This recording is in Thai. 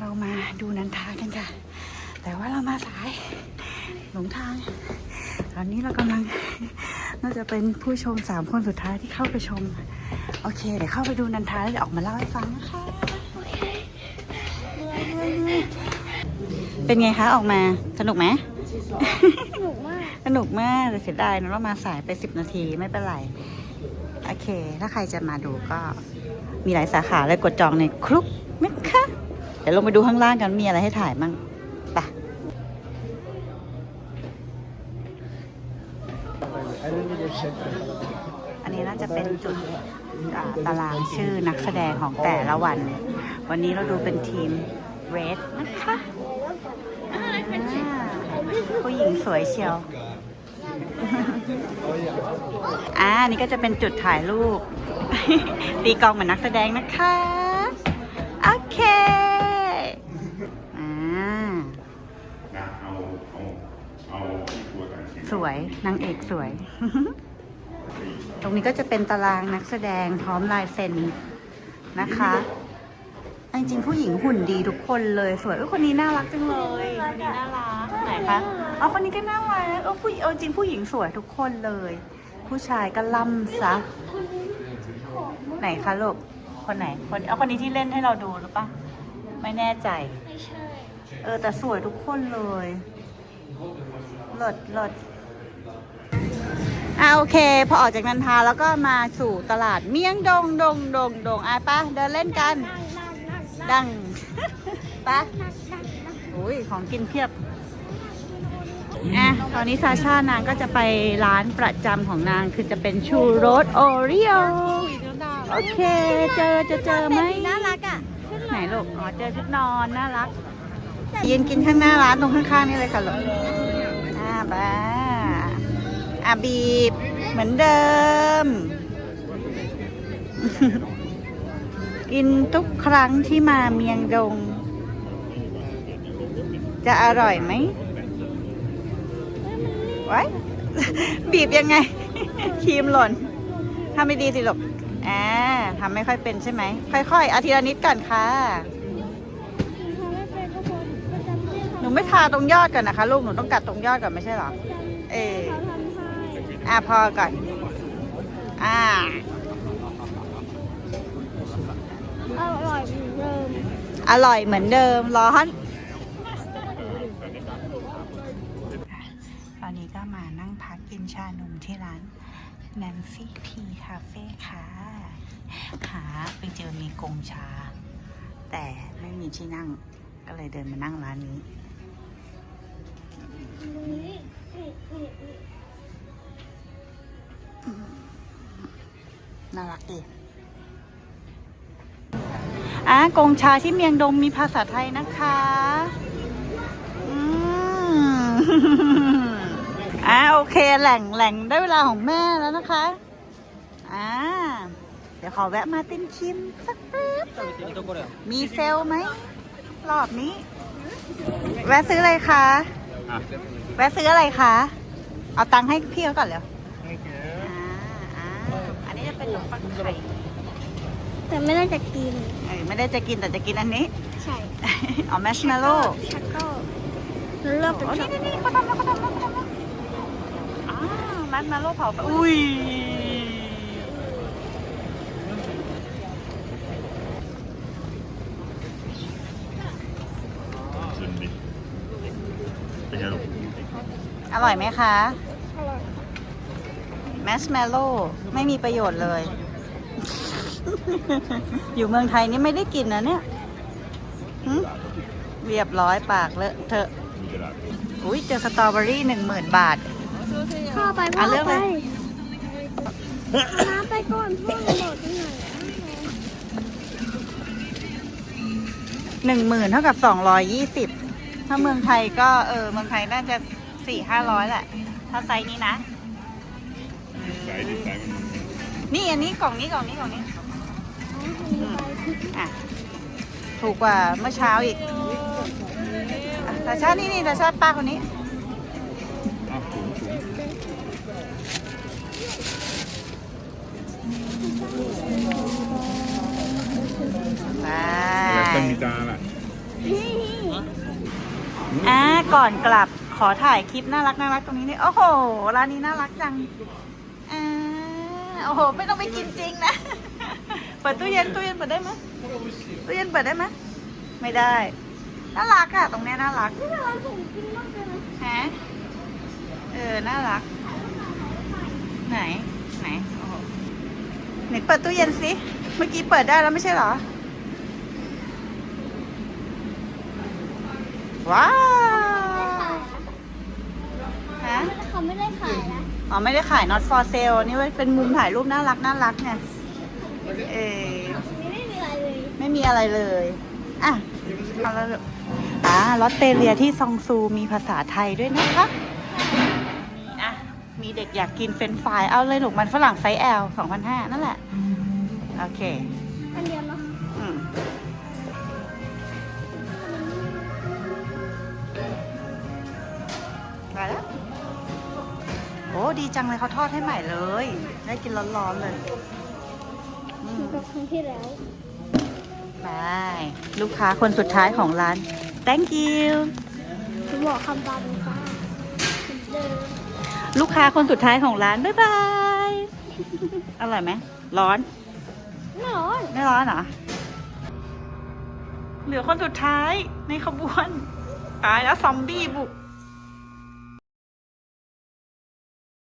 เรามาดูนันทากันค่ะ แต่ว่าเรามาสายหลงทาง ตอนนี้เรากำลังน่าจะเป็นผู้ชมสามคนสุดท้ายที่เข้าไปชม โอเค เดี๋ยวเข้าไปดูนันทาแล้วเดี๋ยวออกมาเล่าให้ฟังนะคะเป็นไงคะออกมาสนุกไหมสนุกมากสนุกมากแต่เสียดายนะเรามาสายไปสิบนาทีไม่เป็นไร โอเค ถ้าใครจะมาดูก็มีหลายสาขาเลยกดจองในครุกนะคะ เดี๋ยวลงไปดูข้างล่างกันมีอะไรให้ถ่ายมั่งไปอันนี้น่าจะเป็นจุดตารางชื่อนักแสดงของแต่ละวัน วันนี้เราดูเป็นทีมเรดนะคะผู้หญิงสวยเชียว อ่า นี่ก็จะเป็นจุดถ่ายรูป ตีกองเหมือนนักแสดงนะคะ โอเค อ่า นะเอาเอาเอาที่ตัวกัน สวยนางเอกสวย ตรงนี้ก็จะเป็นตารางนักแสดงพร้อมลายเซ็นนะคะจริงๆผู้หญิงหุ่นดีทุกคนเลยสวยเอ้ยคนนี้น่ารักจังเลยคนนี้น่ารักไหนคะเอาคนนี้ก็น่ารักเออผู้เอาจริงผู้หญิงสวยทุกคนเลย ผู้ชายก็ล่ำซะไหนคะลูกคนไหนคนเอาคนนี้ที่เล่นให้เราดูหรือปะไม่แน่ใจไม่ใช่เออแต่สวยทุกคนเลยเลิศเลิศอ่า โอเค พอออกจากนันทาแล้วก็มาสู่ตลาดเมี่ยงดงดงดงดงอะปะเดินเล่นกันนั่งนั่งนั่งดังปะนั่งนั่งนั่งอุ้ยของกินเพียบอะตอนนี้ซาชานางก็จะไปร้านประจำของนางคือจะเป็นชูโรสโอริโอโอเค เจอจะเจอไหมน่ารักอะไหนลูกอ๋อเจอชุดนอนน่ารักยืนกินข้างหน้าร้านตรงข้างๆนี่เลยค่ะลูกอ่าบ้า อาบีบ เหมือนเดิม กินทุกครั้งที่มาเมียงดง จะอร่อยไหมไว้บีบยังไง ครีมหล่นทำไม่ดีสิลูกอ่าทำไม่ค่อยเป็นใช่ไหม ค่อยๆ อาทีละนิดก่อนค่ะ หนูไม่ทาตรงยอดก่อนนะคะ ลูก หนูต้องกัดตรงยอดก่อนไม่ใช่หรอ เออ อะพอก่อน อ่า อร่อยเหมือนเดิมอร่อยเหมือนเดิมร้อน ตอนนี้ก็มานั่งพักกินชานมที่ร้าน Nancy P Cafe ค่ะ หาไปเจอมีกงชา แต่ไม่มีที่นั่งก็เลยเดินมานั่งร้านนี้ นี่นี่นี่ นี่น่ารักดีอะกงชาที่เมียงดงมีภาษาไทยนะคะอืมอะโอเคแหล่งแหล่งได้เวลาของแม่แล้วนะคะอ่าเดี๋ยวขอแวะมาตินคิมสักแป๊บมีเซลลไหมรอบนี้ แวะซื้ออะไรคะอะแวะซื้ออะไรคะ เอาตังค์ให้พี่เขาก่อนเร็วอ่าอ่าอันนี้จะ เป็นขนมปังไข่ แต่ไม่ได้จะกิน เอ้ยไม่ได้จะกินแต่จะกินอันนี้ ใช่เอาแมชเมลโล่ชักโก้แล้วเลือกเป็นโอ้ช็นี่อกนี่นี่เขาทำแล้วเขาทำแล้วเขาทำแล้วอ้าวแมชเมลโล่เผาไฟอุ้ยชิมดิเป็นไงลูกอร่อยไหมคะอร่อยแมชเมลโล่ไม่มีประโยชน์เลย อยู่เมืองไทยนี่ไม่ได้กินนะเนี่ยหึเรียบร้อยปากเลอะเถอะมีกระดาษอุ้ยเจอสตรอเบอรี่หนึ่งหมื่นบาท พ่อไปพ่อะอเลือกไปเลยน้ำไปก่อนพ่อจะบอกที่ไหนหนึ่งหมื่นเท่ากับสองร้อยยี่สิบถ้าเมืองไทยก็เออเมืองไทยน่าจะสี่ห้าร้อยแหละ ถ้าไซส์นี้นะ ไซส์ดิไซส์มันนี่อันนี้กล่องนี้กล่องนี้กล่องนี้อะถูกกว่าเมื่อเช้าอีกอะแต่ชาตินี่นี่แต่ชาติป้าคนนี้อ้าวถุงถุงไปแล้วเป็นมีจานล่ะพี่อ่าก่อนกลับขอถ่ายคลิปน่ารักน่ารักตรงนี้นี่โอ้โหร้านนี้น่ารักจังอ่า โอ้โห ไม่ต้องไปกินจริงนะ เปิดตู้เย็นตู้เย็นเปิดได้ไหมตู้เย็นเปิดได้ไหมไม่ได้ น่ารักอะตรงเนี้ยน่ารักนี่เป็นร้านผมกินมากเลยนะฮะ เออ น่ารัก ไหน ไหน โอ้โห ไหนเปิดตู้เย็นสิ เมื่อกี้เปิดได้แล้วไม่ใช่เหรอ ว้าวฮะ เขาไม่ได้ขายนะอ๋อไม่ได้ขาย not for sale นี่เป็นมุมถ่ายรูปน่ารักน่ารักไงเออนี่ไม่มีอะไรเลยไม่มีอะไรเลยอะเอาแล้วอ่าลอตเตเลียที่ซองซูมีภาษาไทยด้วยนะคะนี่อะมีเด็กอยากกินเฟรนช์ฟรายเอาเลยหนูกมันฝรั่งไซส์ L 2,500นั่นแหละ โอเคอันเดียว ดีจังเลยเขาทอดให้ใหม่เลย ได้กินร้อนๆเลยอืเหมือมนกับครั้งที่แล้วไปลูกค้าคนสุดท้ายของร้าน thank you ผมบอกคำบาเป็นฟ้าเดิมลูกค้าคนสุดท้ายของร้าน บ๊ายบาย อร่อยไหม ร้อน ไม่ร้อน ไม่ร้อนเหรอ เหลือคนสุดท้ายในขบวน ตายแล้วซอมบี้บุก